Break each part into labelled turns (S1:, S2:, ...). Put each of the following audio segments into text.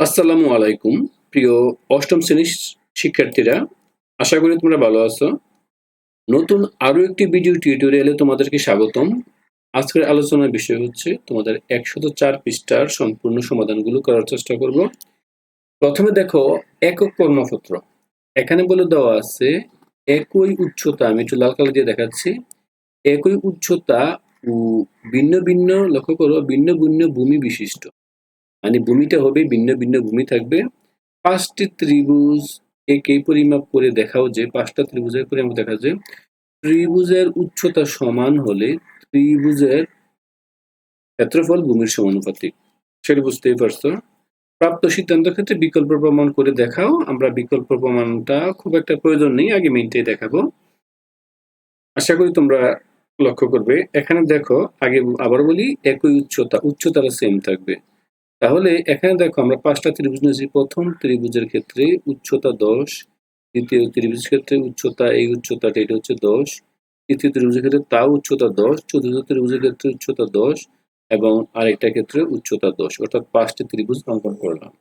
S1: আসসালামু আলাইকুম, প্রিয় অষ্টম শ্রেণির শিক্ষার্থীরা। আশা করি তোমরা ভালো আছো। নতুন আরও একটি ভিডিও টিউটোরিয়ালে তোমাদেরকে স্বাগতম। আজকের আলোচনার বিষয় হচ্ছে তোমাদের একশত চার পৃষ্ঠার সম্পূর্ণ সমাধানগুলো করার চেষ্টা করব। প্রথমে দেখো, একক কর্মপত্র এখানে বলে দেওয়া আছে, একই উচ্চতা, আমি একটু লাল কালার দিয়ে দেখাচ্ছি, একই উচ্চতা ও ভিন্ন ভিন্ন, লক্ষ্য করো, ভিন্ন ভিন্ন ভূমি বিশিষ্ট। মানে ভূমিটা হবে, ভিন্ন ভিন্ন ভূমি থাকবে। পাঁচটি ত্রিভুজ একে পরিমাপ করে দেখাও যে, পাঁচটা ত্রিভুজের পরিমাপ দেখা যায় ত্রিভুজের উচ্চতা সমান হলে ত্রিভুজের ক্ষেত্রফল ভূমির সমানুপাতিক। সেটা বুঝতেই পারছ? প্রাপ্ত সিদ্ধান্তের ক্ষেত্রে বিকল্প প্রমাণ করে দেখাও। আমরা বিকল্প প্রমাণটা খুব একটা প্রয়োজন নেই, আগে মিনিটে দেখাবো। আশা করি তোমরা লক্ষ্য করবে। এখানে দেখো, আগে আবার বলি, একই উচ্চতা, উচ্চতাটা সেম থাকবে। তাহলে এখানে দেখো আমরা পাঁচটা ত্রিভুজ নিয়েছি। প্রথম ত্রিভুজের ক্ষেত্রে উচ্চতা দশ, দ্বিতীয় ত্রিভুজের ক্ষেত্রে উচ্চতা এই উচ্চতাটা, এটা হচ্ছে দশ, তৃতীয় ত্রিভুজের ক্ষেত্রে তাও উচ্চতা দশ, চতুর্থ ত্রিভুজের ক্ষেত্রে উচ্চতা দশ এবং আরেকটা ক্ষেত্রে উচ্চতা দশ। অর্থাৎ পাঁচটি ত্রিভুজ অঙ্কন করলাম।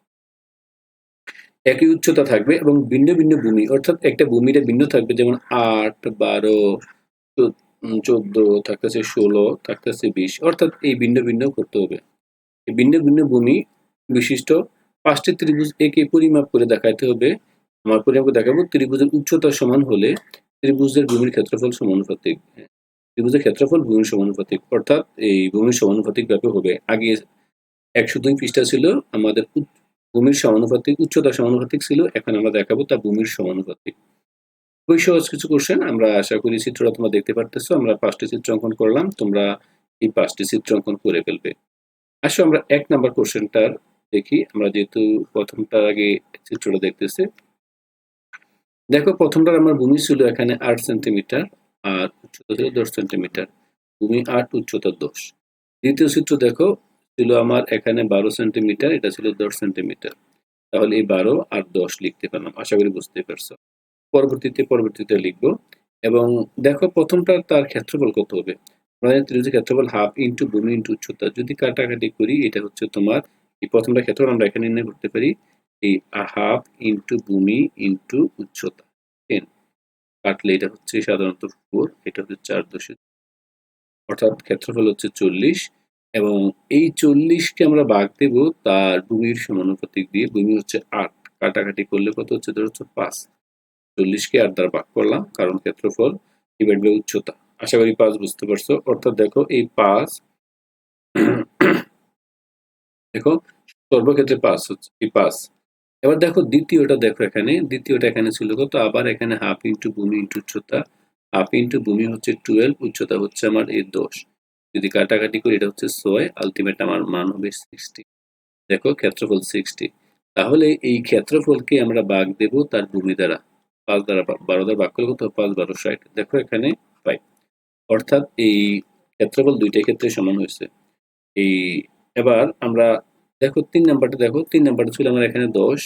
S1: একই উচ্চতা থাকবে এবং ভিন্ন ভিন্ন ভূমি, অর্থাৎ একটা ভূমিটা ভিন্ন থাকবে। যেমন আট, বারো চোদ্দ, থাকতেছে ষোলো, থাকতেছে বিশ, অর্থাৎ এই ভিন্ন ভিন্ন করতে হবে। ভিন্ন ভিন্ন ভূমি বিশিষ্ট পাঁচটি ত্রিভুজ একে পরিমাপ করে দেখাতে হবে। আমার পরিমাপ দেখাবো, ত্রিভুজের উচ্চতা সমান হলে ত্রিভুজের ভূমির ক্ষেত্রফল সমানুপাতিক। ত্রিভুজের ক্ষেত্রফল ভূমির সমানুপাতিক, অর্থাৎ এই ভূমির সমানুপাতিক ভাবে হবে। আগে একশো দুই পৃষ্ঠা ছিল, আমাদের ভূমির সমানুপাতিক, উচ্চতা সমানুপাতিক ছিল, এখন আমরা দেখাবো তা ভূমির সমানুপাতিক। ওই সহজ কিছু কোশ্চেন আমরা আশা করি চিত্রটা তোমরা দেখতে পারতেছো। আমরা পাঁচটি চিত্র অঙ্কন করলাম, তোমরা এই পাঁচটি চিত্র অঙ্কন করে ফেলবে। আসো, আমরা এক নাম্বার কোশ্চেনটার দেখি। আমরা যেহেতু প্রথমটার আগে চিত্রটা দেখতেছি। দেখো, প্রথমটার আমার ভূমি ছিল এখানে আট সেন্টিমিটার আর উচ্চতা ছিল দশ সেন্টিমিটার ভূমি আট, উচ্চতা দশ। দ্বিতীয় চিত্র দেখো, ছিল আমার এখানে বারো সেন্টিমিটার এটা ছিল দশ সেন্টিমিটার তাহলে এই বারো আর দশ লিখতে পারলাম, আশা করি বুঝতে পারছ। পরবর্তীতে পরবর্তীতে লিখব। এবং দেখো প্রথমটা তার ক্ষেত্রফল কত হবে? আমাদের ত্রিভুজের ক্ষেত্রফল হাফ ইন্টু ভূমি ইন্টু উচ্চতা। যদি কাটাকাটি করি, এটা হচ্ছে তোমার, এই প্রথমটা ক্ষেত্রফল আমরা এখানে নির্ণয় করতে পারি, এই হাফ ইন্টু ভূমি ইন্টু উচ্চতা। টেন কাটলে এটা হচ্ছে সাধারণত ফোর এটা হচ্ছে চার দশমিক অর্থাৎ ক্ষেত্রফল হচ্ছে চল্লিশ, এবং এই চল্লিশকে আমরা বাঘ দেব তার ভূমির সমানুপাতিক দিয়ে। ভূমি হচ্ছে আট, কাটাকাটি করলে কত হচ্ছে? ধর হচ্ছে পাঁচ। চল্লিশকে আট দ্বারা ভাগ করলাম, কারণ ক্ষেত্রফল ডিভাইড বাই উচ্চতা। আশা করি পাঁচ বুঝতে পারছ। অর্থাৎ দেখো, এই পাঁচ, দেখো, সর্বক্ষেত্রে পাঁচ হচ্ছে, এই পাঁচ। এবার দেখো দ্বিতীয়টা দেখো এখানে, দ্বিতীয়টা এখানে ছিল কত? আবার এখানে হাফ ইন্টু ভূমি ইন্টু উচ্চতা। হাফ ইন্টু ভূমি হচ্ছে টুয়েলভ, উচ্চতা হচ্ছে আমার এই দশ। যদি কাটাকাটি করি, এটা হচ্ছে ছয়, আলটিমেট আমার মান হবে সিক্সটি দেখো, ক্ষেত্রফল সিক্সটি তাহলে এই ক্ষেত্রফলকে আমরা বাঘ দেব তার ভূমি দ্বারা। পাঁচ দ্বারা বারো দ্বারা করলে কত? পাঁচ বারো ষাট। দেখো এখানে ফাইভ অর্থাৎ এই ক্ষেত্রফল দুইটা ক্ষেত্রে সমান হয়েছে। এই, এবার আমরা দেখো তিন নাম্বারটা দেখো তিন নাম্বারটা ছিল আমার এখানে দশ,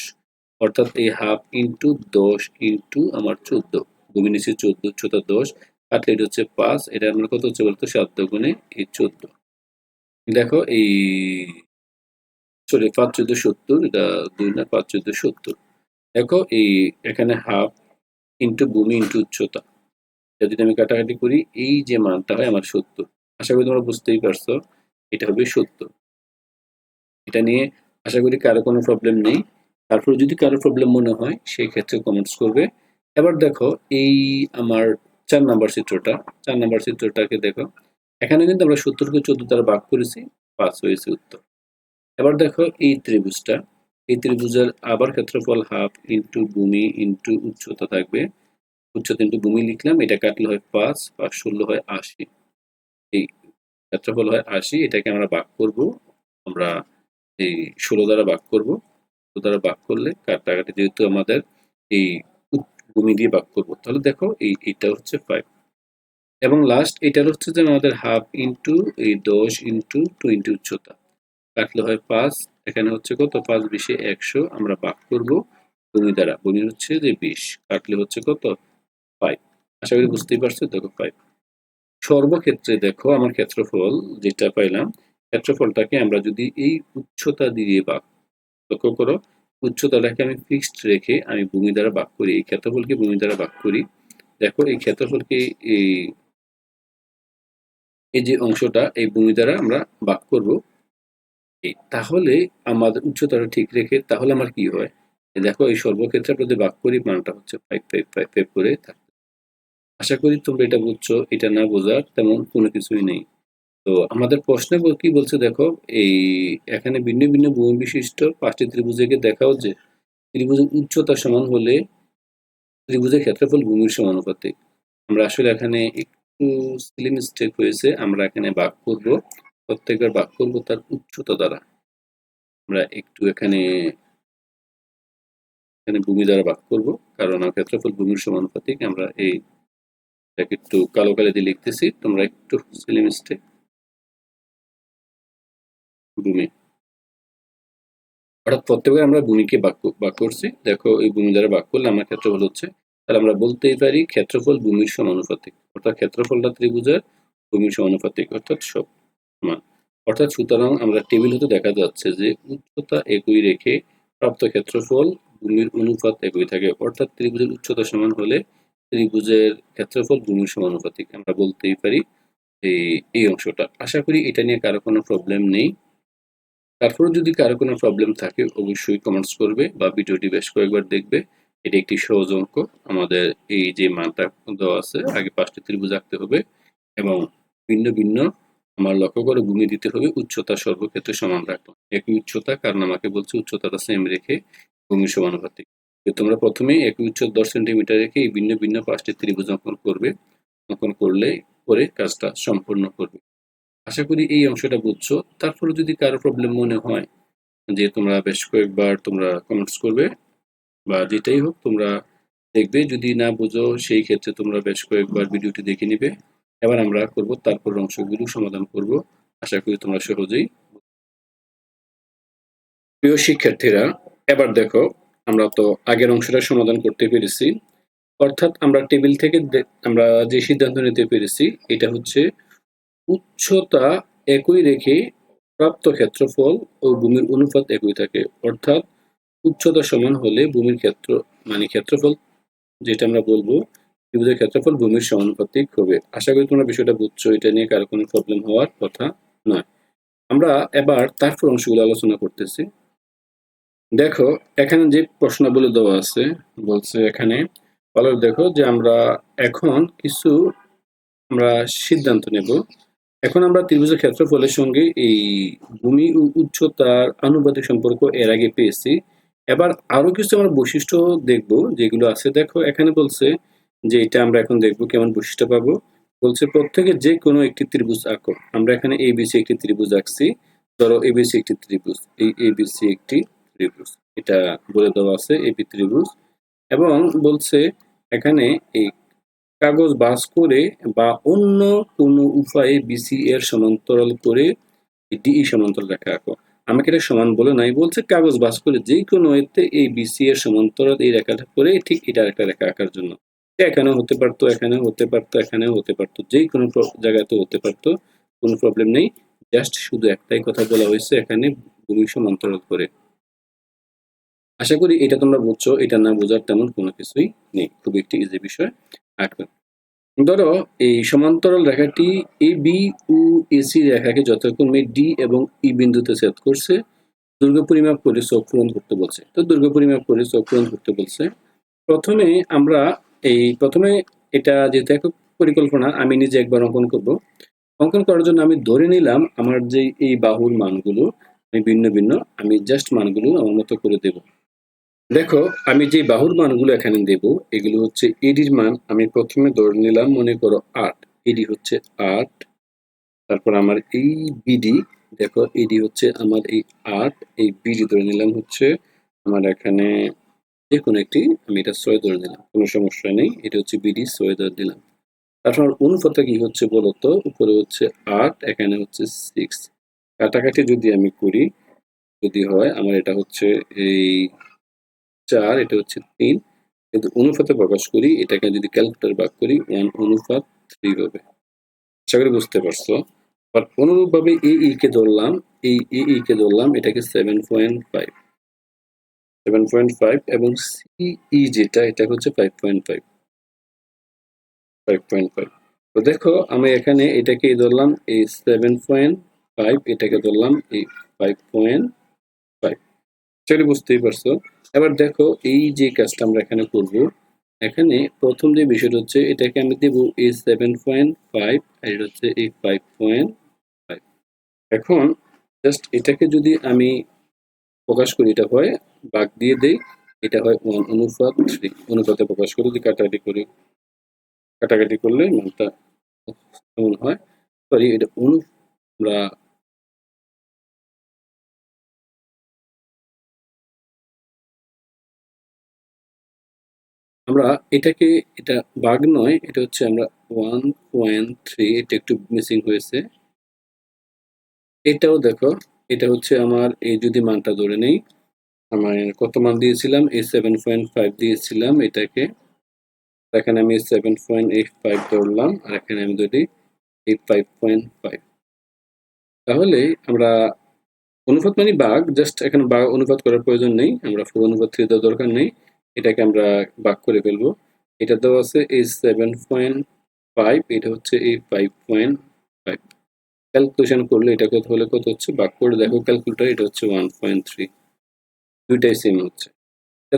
S1: অর্থাৎ এই হাফ ইন্টু দশ ইন্টু আমার চোদ্দ ভূমি নিচে চোদ্দ উচ্চতা দশ কাটলে এটা হচ্ছে পাঁচ, এটা আমার কত হচ্ছে বলতো? সাত গুণে এই চোদ্দ। দেখো এই সরি পাঁচ চোদ্দ সত্তর, এটা দুই না, পাঁচ চোদ্দ সত্তর। দেখো এই এখানে হাফ ইন্টু ভূমি ইন্টু উচ্চতা যদি আমি কাটাকাটি করি, এই যে মানটা হয় আমার সত্তর আশা করি তোমরা বুঝতেই পারছ, এটা হবে সত্তর এটা নিয়ে আশা করি কারও কোনো প্রবলেম নেই। তারপরে যদি কারও প্রবলেম মনে হয়, সেই ক্ষেত্রে কমেন্টস করবে। এবার দেখো, এই আমার চার নাম্বার চিত্রটা, চার নাম্বার চিত্রটাকে দেখো। এখানে কিন্তু আমরা সত্তরকে চোদ্দ দ্বারা ভাগ করেছি, পাঁচ হয়েছে উত্তর। এবার দেখো, এই ত্রিভুজটা, এই ত্রিভুজের আবার ক্ষেত্রফল হাফ ইন্টু ভূমি ইন্টু উচ্চতা থাকবে। উচ্চতা ইন্টু ভূমি লিখলাম, এটা কাটলে হয় পাঁচ পাঁচ ষোলো হয় আশি। এই ক্ষেত্রফল হয় আশি, এটাকে আমরা ভাগ করব। আমরা এই ষোলো দ্বারা ভাগ করব। ষোলো দ্বারা ভাগ করলে কাটাকাটি যেহেতু আমাদের এই ভূমি দিয়ে ভাগ করব, তাহলে দেখো এই এইটা হচ্ছে ফাইভ এবং লাস্ট এটার হচ্ছে যে আমাদের হাফ ইন্টু এই দশ ইন্টু টোয়েন্টি উচ্চতা। কাটলে হয় পাঁচ, এখানে হচ্ছে কত? পাঁচ বিশে একশো আমরা ভাগ করব। ভূমি দ্বারা, ভূমি হচ্ছে যে বিশ। কাটলে হচ্ছে কত? ফাইভ আশা করি বুঝতেই পারছ? দেখো ফাইভ সর্বক্ষেত্রে দেখো আমার ক্ষেত্রফল যেটা পাইলাম, ক্ষেত্রফলটাকে আমরা যদি এই উচ্চতা দিয়ে ভাগ লক্ষ্য করো, উচ্চতাটাকে আমি ফিক্সড রেখে আমি ভূমি দ্বারা ভাগ করি। এই ক্ষেত্রফলকে ভূমি দ্বারা ভাগ করি। দেখো এই ক্ষেত্রফলকে এই এই যে অংশটা, এই ভূমি দ্বারা আমরা ভাগ করব। তাহলে আমাদের উচ্চতাটা ঠিক রেখে তাহলে আমার কি হয়? দেখো এই সর্বক্ষেত্রে আমরা যদি ভাগ করি, মানটা হচ্ছে ফাইভ ফাইভ ফাইভ ফাইভ করে থাকে। আশা করি তোমরা এটা বুঝছ, এটা না বোঝার তেমন কোনো কিছুই নেই। তো আমাদের প্রশ্নে কি বলছে দেখো, এই এখানে ভিন্ন ভিন্ন ভূমি বিশিষ্ট পাঁচটি ত্রিভুজকে দেখাও যে ত্রিভুজের উচ্চতা সমান হলে ত্রিভুজের ক্ষেত্রফল ভূমির সমানুপাতিক। আমরা আসলে এখানে একটু সিলি মিস্টেক হয়েছে, আমরা এখানে ভাগ করব প্রত্যেকবার ভাগ করব তার উচ্চতা দ্বারা। আমরা একটু এখানে এখানে ভূমি দ্বারা ভাগ করব, কারণ ক্ষেত্রফল ভূমির সমানুপাতিক, আমরা এই এটাকে একটু কালো কালে দিয়ে লিখতেছি, তোমরা একটু সিলি মিস্টেক ভূমি। অর্থাৎ প্রত্যেকবার আমরা ভূমিকে ভাগ ক- ভাগ করছি। দেখো, এই ভূমি দ্বারা ভাগ করলে আমার ক্ষেত্রফল হচ্ছে, তাহলে আমরা বলতেই পারি ক্ষেত্রফল ভূমির সমানুপাতিক অর্থাৎ ক্ষেত্রফলটা ত্রিভুজের ভূমির সমানুপাতিক অর্থাৎ সব সমান অর্থাৎ সুতরাং আমরা টেবিল হতে দেখা যাচ্ছে যে উচ্চতা একই রেখে প্রাপ্ত ক্ষেত্রফল ভূমির অনুপাত একই থাকে। অর্থাৎ ত্রিভুজের উচ্চতা সমান হলে ত্রিভুজের ক্ষেত্রফল ভূমির সমানুপাতিক আমরা বলতেই পারি এই এই অংশটা। আশা করি এটা নিয়ে কারও কোনো প্রবলেম নেই। তারপরে যদি কারও কোনো প্রবলেম থাকে, অবশ্যই কমেন্টস করবে বা ভিডিওটি বেশ কয়েকবার দেখবে। এটি একটি সহজ অঙ্ক। আমাদের এই যে মানটা দেওয়া আছে, আগে পাঁচটি ত্রিভুজ আঁকতে হবে এবং ভিন্ন ভিন্ন আমার লক্ষ্য করে ভূমি দিতে হবে উচ্চতা সর্বক্ষেত্রে সমান রাখব একই উচ্চতা, কারণ আমাকে বলছে উচ্চতাটা সেম রেখে ভূমি সমানুপাতিক। তো তোমরা প্রথমে এক উচ্চ দশ সেন্টিমিটার রেখে এই ভিন্ন ভিন্ন পাঁচটি ত্রিভুজ অঙ্কন করবে, অঙ্কন করলে পরে কাজটা সম্পূর্ণ করবে। আশা করি এই অংশটা বুঝছ। তারপরে যদি কারও প্রবলেম মনে হয় যে তোমরা বেশ কয়েকবার তোমরা কমেন্টস করবে বা যেটাই হোক তোমরা দেখবে, যদি না বুঝো সেই ক্ষেত্রে তোমরা বেশ কয়েকবার ভিডিওটি দেখে নিবে। এবার আমরা করব তারপর অংশগুলো সমাধান করব। আশা করি তোমরা সহজেই প্রিয় শিক্ষার্থীরা, এবার দেখো আমরা তো আগের অংশটা সমাধান করতে পেরেছি। অর্থাৎ আমরা টেবিল থেকে আমরা যে সিদ্ধান্ত নিতে পেরেছি, এটা হচ্ছে উচ্চতা একই রেখে প্রাপ্ত ক্ষেত্রফল ও ভূমির অনুপাত একই থাকে। অর্থাৎ উচ্চতা সমান হলে ভূমির ক্ষেত্র মানে ক্ষেত্রফল, যেটা আমরা বলব, ত্রিভুজের ক্ষেত্রফল ভূমির সমানুপাতিক হবে। আশা করি তোমরা বিষয়টা বুঝছ, এটা নিয়ে কারও কোনো প্রবলেম হওয়ার কথা নয়। আমরা এবার তারপর অংশগুলো আলোচনা করতেছি। দেখো, এখানে যে প্রশ্নাবলী দেওয়া আছে, বলছে এখানে, বলো দেখো যে আমরা এখন কিছু আমরা সিদ্ধান্ত নেব। এখন আমরা ত্রিভুজের ক্ষেত্রফলের সঙ্গে এই ভূমি ও উচ্চতার আনুপাতিক সম্পর্ক এর আগে পেয়েছি। এবার আরও কিছু আমরা বৈশিষ্ট্য দেখব যেগুলো আছে। দেখো, এখানে বলছে যে এটা আমরা এখন দেখব কেমন বৈশিষ্ট্য পাবো। বলছে প্রত্যেকে যে কোনো একটি ত্রিভুজ আঁকো। আমরা এখানে এবিসি একটি ত্রিভুজ আঁকছি। ধরো এবিসি একটি ত্রিভুজ। এই এবিসি একটি ত্রিভুজ এটা বলে দেওয়া আছে এবি ত্রিভুজ এবং বলছে, এখানে এই কাগজ বাস করে বা অন্য কোনো উপায়ে বিসি এর সমান্তরাল করে ডিই সমান্তরাল রেখা আঁকো আমাকে এটা সমান বলে নাই, বলছে কাগজ বাস করে যে কোনো এতে এই বিসি এর সমান্তরাল এই রেখাটা করে ঠিক এটা একটা রেখা আঁকার জন্য। এটা এখানেও হতে পারতো, এখানেও হতে পারতো, এখানেও হতে পারতো, যে কোনো জায়গাতে হতে পারতো, কোনো প্রবলেম নেই। জাস্ট শুধু একটাই কথা বলা হয়েছে, এখানে ভূমি সমান্তরাল করে। আশা করি এটা তোমরা বুঝছ, এটা না বোঝার তেমন কোনো কিছুই নেই। খুব একটি ইজি বিষয়। আঁকবে ধরো, এই সমান্তরাল রেখাটি এ বি ও এসি রেখাকে যথাক্রমে ডি এবং ই বিন্দুতে ছেদ করছে। দৈর্ঘ্য পরিমাপ করে চোখ পূরণ করতে বলছে। তো দৈর্ঘ্য পরিমাপ করে চোখ পূরণ করতে বলছে। প্রথমে আমরা এই, প্রথমে এটা যেহেতু একক পরিকল্পনা, আমি নিজে একবার অঙ্কন করব। অঙ্কন করার জন্য আমি ধরে নিলাম আমার যে এই বাহুর মানগুলো, আমি ভিন্ন ভিন্ন, আমি জাস্ট মানগুলো আমার মতো করে দেব। দেখো, আমি যে বাহুর মানগুলো এখানে দেব, এগুলো হচ্ছে এডির মান, আমি প্রথমে ধরে নিলাম, মনে করো আট। এডি হচ্ছে আট, তারপর আমার এই বিডি দেখো এডি হচ্ছে আমার এই আট, এই বিডি ধরে নিলাম হচ্ছে আমার এখানে যে কোনো একটি, আমি এটা ছয় ধরে নিলাম, কোনো সমস্যা নেই, এটা হচ্ছে বিডি ছয় ধরে দিলাম তারপর অনুপাতটা কি হচ্ছে বলতো উপরে হচ্ছে আট, এখানে হচ্ছে সিক্স কাটাকাটি যদি আমি করি, যদি হয়, আমার এটা হচ্ছে এই চার, এটা হচ্ছে তিন। কিন্তু অনুপাতে প্রকাশ করি, এটাকে যদি ক্যালকুলেটর ভাগ করি ওয়ান অনুপাত থ্রি হবে। আশা করি বুঝতে পারছ? বাট অনুরূপভাবে এই ই কে ধরলাম, এই এ ই কে ধরলাম, এটাকে seven point five seven point five এবং সিই যেটা, এটা হচ্ছে five point five five point five তো দেখো, আমি এখানে এটাকে ধরলাম, এই সেভেন পয়েন্ট ফাইভ এটাকে ধরলাম, এই ফাইভ পয়েন্ট ফাইভ সেটা বুঝতেই পারছ? এবার দেখো এই যে কাজটা আমরা এখানে করব, এখানে প্রথম যে বিষয়টা হচ্ছে এটাকে আমি দেব এ সেভেন পয়েন্ট ফাইভ আর এটা হচ্ছে এ ফাইভ পয়েন্ট ফাইভ এখন জাস্ট এটাকে যদি আমি প্রকাশ করি, এটা হয় বাঘ দিয়ে দেই, এটা হয় ওয়ান অনুপাত থ্রি অনুপাতে প্রকাশ করে, যদি কাটাকাটি করি, কাটাকাটি করলে মানটা এমন হয়। সরি এটা অনু আমরা আমরা এটাকে, এটা বাঘ নয়, এটা হচ্ছে আমরা ওয়ান পয়েন্ট থ্রি এটা একটু মিসিং হয়েছে। এটাও দেখো, এটা হচ্ছে আমার, এই যদি মানটা ধরে নেই, আমার কত মান দিয়েছিলাম? এই সেভেন পয়েন্ট ফাইভ দিয়েছিলাম এটাকে। এখানে আমি সেভেন পয়েন্ট এইট ফাইভ ধরলাম, আর এখানে আমি ধরি এইট ফাইভ পয়েন্ট ফাইভ তাহলে আমরা অনুপাত মানে বাঘ জাস্ট এখানে বাঘ অনুপাত করার প্রয়োজন নেই, আমরা ফোর অনুপাত থ্রি দেওয়ার দরকার নেই। এটাকে আমরা বাঘ করে ফেলব। এটা দেওয়া আছে এই সেভেন পয়েন্ট ফাইভ এটা হচ্ছে এই ফাইভ পয়েন্ট ফাইভ ক্যালকুলেশন করলে এটা কত হলে কত হচ্ছে? বাঘ করে দেখো ক্যালকুলেটার এটা হচ্ছে ওয়ান পয়েন্ট থ্রি দুইটাই সেম হচ্ছে।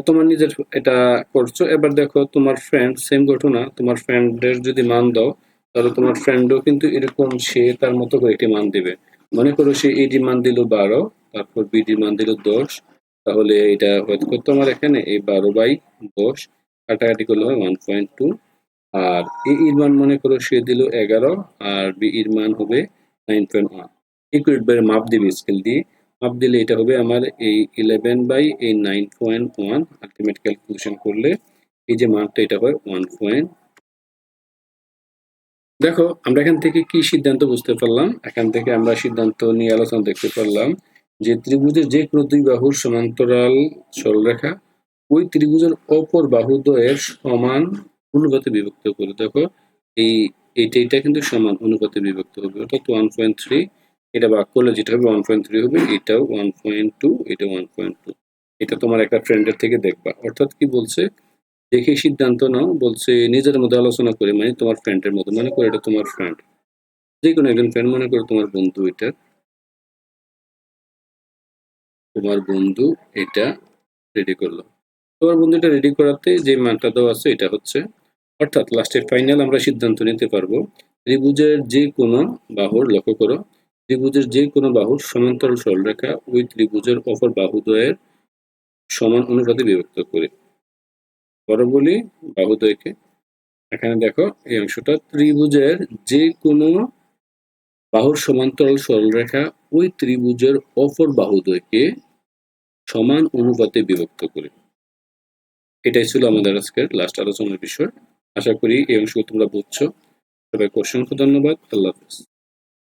S1: তোমার নিজের এটা করছ। এবার দেখো, তোমার ফ্রেন্ড সেম ঘটনা। তোমার ফ্রেন্ডের যদি মান দাও, তাহলে তোমার ফ্রেন্ডও কিন্তু এরকম সে তার মতো করে একটি মান দিবে। মনে করো সে এডি মান দিল বারো, তারপর বিডি মান দিল দশ তাহলে এটা হয়তো করতো আমার এখানে। এই বারো বাই দশ, কাটাকাটি করলে হয় ওয়ান পয়েন্ট টু আর এ এর মান মনে করো সে দিল এগারো, আর বি এর মান হবে নাইন পয়েন্ট ওয়ান ইকুইট বের মাপ দিবে স্কেল দিয়ে। মাপ দিলে এটা হবে আমার এই ইলেভেন বাই এই nine point one ultimate calculation করলে এই যে মানটা এটা হয় ওয়ান পয়েন্ট দেখো, আমরা এখান থেকে কি সিদ্ধান্ত বুঝতে পারলাম? এখান থেকে আমরা সিদ্ধান্ত নিয়ে আলোচনা দেখতে পারলাম। যে ত্রিভুজের যে কোনো দুই বাহুর সমান্তরাল সরলরেখা, ওই ত্রিভুজের অপর বাহুদ্বয়ের সমান অনুপাতে বিভক্ত করে। দেখো, এই, এইটা এটা কিন্তু সমান অনুপাতে বিভক্ত হবে, অর্থাৎ ওয়ান পয়েন্ট থ্রি এটা ভাগ করলে যেটা হবে ওয়ান পয়েন্ট থ্রি হবে, এটাও ওয়ান পয়েন্ট টু এটা ওয়ান পয়েন্ট টু এটা তোমার একটা ফ্রেন্ডের থেকে দেখবা। অর্থাৎ কি বলছে? দেখে সিদ্ধান্ত নাও, বলছে নিজের মধ্যে আলোচনা করে মানে তোমার ফ্রেন্ডের মতো, মনে করো এটা তোমার ফ্রেন্ড যে কোনো একজন ফ্রেন্ড মনে করো তোমার বন্ধু এটা। তোমার বন্ধু এটা রেডি করল। তোমার বন্ধু এটা রেডি করাতে যে মানটা দেওয়া আছে এটা হচ্ছে, অর্থাৎ লাস্টের ফাইনাল আমরা সিদ্ধান্ত নিতে পারব, ত্রিভুজের যে কোনো বাহুর লক্ষ্য করো। ত্রিভুজের যে কোনো বাহুর সমান্তরাল সরলরেখা ওই ত্রিভুজের অপর বাহুদ্বয়ের সমান অনুপাতে বিভক্ত করে। বড় বলি বাহুদ্বয়কে। এখানে দেখো এই অংশটা ত্রিভুজের যে কোনো বাহুর সমান্তরাল সরলরেখা ওই ত্রিভুজের অপর বাহুদ্বয়কে সমান অনুপাতে বিভক্ত করে। এটাই ছিল আমাদের আজকের লাস্ট আলোচনার বিষয়। আশা করি এই অংশ তোমরা বুঝছ। সবাইকে অসংখ্য ধন্যবাদ। আল্লাহ হাফিজ।